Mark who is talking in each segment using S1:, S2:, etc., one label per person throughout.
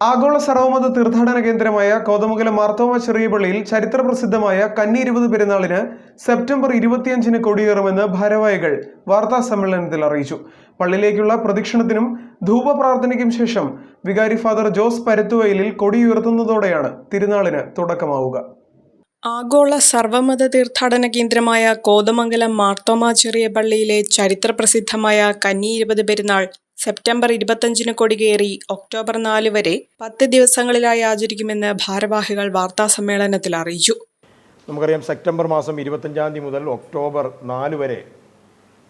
S1: ആഗോള സർവമത തീർത്ഥാടന കേന്ദ്രമായ കോതമംഗലം മാർത്തോമ ചെറിയ പള്ളിയിൽ ചരിത്രപ്രസിദ്ധമായ കന്നി ഇരുപത് പെരുന്നാളിന് സെപ്റ്റംബർ ഇരുപത്തിയഞ്ചിന് കൊടിയേറുമെന്ന് ഭാരവാഹികൾ വാർത്താ സമ്മേളനത്തിൽ അറിയിച്ചു. പള്ളിയിലേക്കുള്ള പ്രദക്ഷിണത്തിനും ധൂപ പ്രാർത്ഥനയ്ക്കും ശേഷം വികാരി ഫാദർ ജോസ് പരുത്തുവയലിൽ കൊടിയുയർത്തുന്നതോടെയാണ് തിരുനാളിന് തുടക്കമാവുക.
S2: ആഗോള സർവമത തീർത്ഥാടന കേന്ദ്രമായ കോതമംഗലം മാർത്തോമ ചെറിയ പള്ളിയിലെ ചരിത്രപ്രസിദ്ധമായ കന്നി ഇരുപത് പെരുന്നാൾ സെപ്റ്റംബർ ഇരുപത്തഞ്ചിന് കൊടികേറി ഒക്ടോബർ നാല് വരെ പത്ത് ദിവസങ്ങളിലായി ആചരിക്കുമെന്ന് ഭാരവാഹികൾ വാർത്താസമ്മേളനത്തിൽ അറിയിച്ചു.
S3: നമുക്കറിയാം സെപ്റ്റംബർ മാസം ഇരുപത്തഞ്ചാം തീയതി മുതൽ ഒക്ടോബർ നാല് വരെ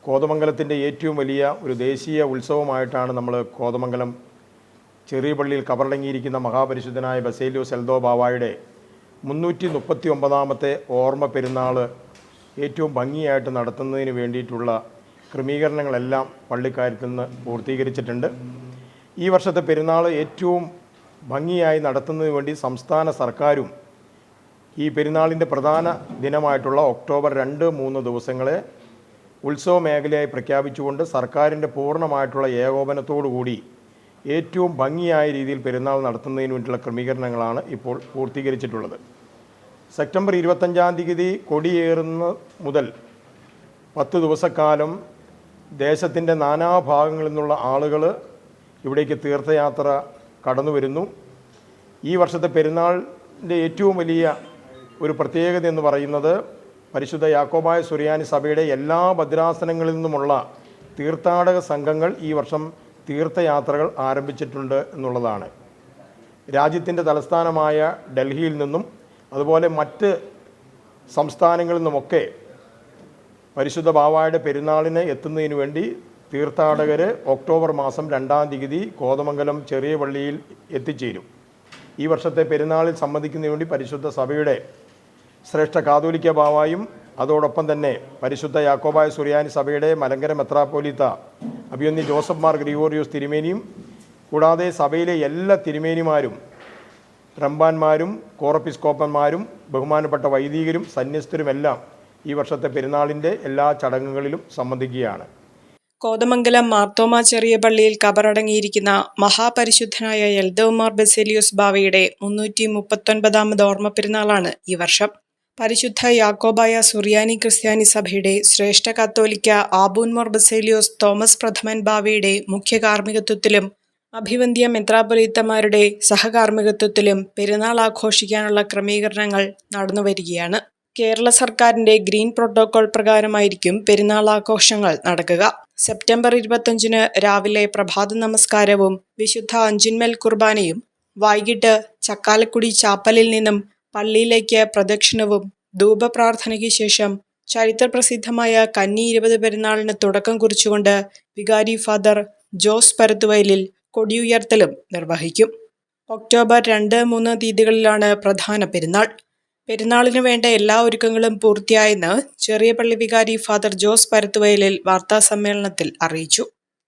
S3: കോതമംഗലത്തിന്റെ ഏറ്റവും വലിയ ഒരു ദേശീയ ഉത്സവമായിട്ടാണ് നമ്മൾ കോതമംഗലം ചെറിയ പള്ളിയിൽ കബറടങ്ങിയിരിക്കുന്ന മഹാപരിശുദ്ധനായ ബസേലിയോസ് എൽദോ ബാവായുടെ മുന്നൂറ്റി മുപ്പത്തി ഒമ്പതാമത്തെ ഓർമ്മ പെരുന്നാൾ ഏറ്റവും ഭംഗിയായിട്ട് നടത്തുന്നതിന് വേണ്ടിയിട്ടുള്ള ക്രമീകരണങ്ങളെല്ലാം പള്ളിക്കാര്യത്തിൽ നിന്ന് പൂർത്തീകരിച്ചിട്ടുണ്ട്. ഈ വർഷത്തെ പെരുന്നാൾ ഏറ്റവും ഭംഗിയായി നടത്തുന്നതിന് വേണ്ടി സംസ്ഥാന സർക്കാരും ഈ പെരുന്നാളിന്റെ പ്രധാന ദിനമായിട്ടുള്ള ഒക്ടോബർ രണ്ട് മൂന്ന് ദിവസങ്ങളെ ഉത്സവ മേഖലയായി പ്രഖ്യാപിച്ചുകൊണ്ട് സർക്കാരിന്റെ പൂർണമായിട്ടുള്ള ഏകോപനത്തോടു കൂടി ഏറ്റവും ഭംഗിയായ രീതിയിൽ പെരുന്നാൾ നടത്തുന്നതിന് വേണ്ടിയുള്ള ക്രമീകരണങ്ങളാണ് ഇപ്പോൾ പൂർത്തീകരിച്ചിട്ടുള്ളത്. സെപ്റ്റംബർ ഇരുപത്തഞ്ചാം തീയതി കൊടിയേറുന്ന മുതൽ പത്ത് ദിവസക്കാലം ദേശത്തിന്റെ നാനാഭാഗങ്ങളിൽ നിന്നുള്ള ആളുകൾ ഇവിടേക്ക് തീർത്ഥയാത്ര കടന്നു വരുന്നു. ഈ വർഷത്തെ പെരുന്നാളിന്റെ ഏറ്റവും വലിയ ഒരു പ്രത്യേകത എന്ന് പറയുന്നത് പരിശുദ്ധ യാക്കോബായ സുറിയാനി സഭയുടെ എല്ലാ ഭദ്രാസനങ്ങളിൽ നിന്നുമുള്ള തീർത്ഥാടക സംഘങ്ങൾ ഈ വർഷം തീർത്ഥയാത്രകൾ ആരംഭിച്ചിട്ടുണ്ട് എന്നുള്ളതാണ്. രാജ്യത്തിന്റെ തലസ്ഥാനമായ ഡൽഹിയിൽ നിന്നും അതുപോലെ മറ്റ് സംസ്ഥാനങ്ങളിൽ നിന്നുമൊക്കെ പരിശുദ്ധ ബാവായുടെ പെരുന്നാളിന് എത്തുന്നതിന് വേണ്ടി തീർത്ഥാടകർ ഒക്ടോബർ മാസം രണ്ടാം തീയതി കോതമംഗലം ചെറിയ പള്ളിയിൽ എത്തിച്ചേരും. ഈ വർഷത്തെ പെരുന്നാളിൽ സംബന്ധിക്കുന്നതിന് വേണ്ടി പരിശുദ്ധ സഭയുടെ ശ്രേഷ്ഠ കാതോലിക്ക ബാവായും അതോടൊപ്പം തന്നെ പരിശുദ്ധ യാക്കോബായ സുറിയാനി സഭയുടെ മലങ്കര മെത്രാപ്പോലിത്ത അഭിയന്നി ജോസഫ് മാർ ഗ്രിഗോറിയോസ് തിരുമേനിയും കൂടാതെ സഭയിലെ എല്ലാ തിരുമേനിമാരും റംബാന്മാരും കോറപ്പിസ്കോപ്പന്മാരും ബഹുമാനപ്പെട്ട വൈദികരും സന്യസ്തരുമെല്ലാം ഈ വർഷത്തെ പെരുന്നാളിന്റെ എല്ലാ ചടങ്ങുകളിലും സംബന്ധിക്കുകയാണ്.
S2: കോതമംഗലം മാർത്തോമ ചെറിയ പള്ളിയിൽ കബറടങ്ങിയിരിക്കുന്ന മഹാപരിശുദ്ധനായ എൽദോമാർ ബെസേലിയോസ് ബാവയുടെ മുന്നൂറ്റി മുപ്പത്തൊൻപതാമത് ഓർമ്മ പെരുന്നാളാണ് ഈ വർഷം. പരിശുദ്ധ യാക്കോബായ സുറിയാനി ക്രിസ്ത്യാനി സഭയുടെ ശ്രേഷ്ഠ കത്തോലിക്ക ആബൂൻമോർ ബസേലിയോസ് തോമസ് പ്രഥമൻ ബാവയുടെ മുഖ്യ കാർമ്മികത്വത്തിലും അഭിവന്ധ്യ മെത്രാപൊലീത്തമാരുടെ സഹകാർമ്മികത്വത്തിലും പെരുന്നാൾ ആഘോഷിക്കാനുള്ള ക്രമീകരണങ്ങൾ നടന്നുവരികയാണ്. കേരള സർക്കാരിന്റെ ഗ്രീൻ പ്രോട്ടോകോൾ പ്രകാരമായിരിക്കും പെരുന്നാൾ ആഘോഷങ്ങൾ നടക്കുക. സെപ്റ്റംബർ ഇരുപത്തഞ്ചിന് രാവിലെ പ്രഭാത നമസ്കാരവും വിശുദ്ധ അഞ്ചിന്മേൽ കുർബാനയും വൈകിട്ട് ചക്കാലക്കുടി ചാപ്പലിൽ നിന്നും പള്ളിയിലേക്ക് പ്രദക്ഷിണവും ധൂപപ്രാർത്ഥനയ്ക്ക് ശേഷം ചരിത്രപ്രസിദ്ധമായ കന്നി ഇരുപത് പെരുന്നാളിന് തുടക്കം കുറിച്ചുകൊണ്ട് വികാരി ഫാദർ ജോസ് പരത്തുവയലിൽ കൊടിയുയർത്തലും നിർവഹിക്കും. ഒക്ടോബർ രണ്ട് മൂന്ന് തീയതികളിലാണ് പ്രധാന പെരുന്നാൾ. പെരുന്നാളിന് വേണ്ട എല്ലാ ഒരുക്കങ്ങളും പൂർത്തിയായെന്ന് ചെറിയ പള്ളി വികാരി ഫാദർ ജോസ് പരത്തുവയലിൽ വാർത്താ സമ്മേളനത്തിൽ അറിയിച്ചു.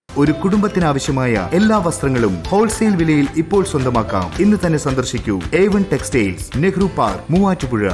S4: ഒരു കുടുംബത്തിനാവശ്യമായ എല്ലാ വസ്ത്രങ്ങളും ഹോൾസെയിൽ വിലയിൽ ഇപ്പോൾ സ്വന്തമാക്കാം. ഇന്ന് തന്നെ സന്ദർശിക്കൂ. A one textiles Nehru park Muvattupuzha.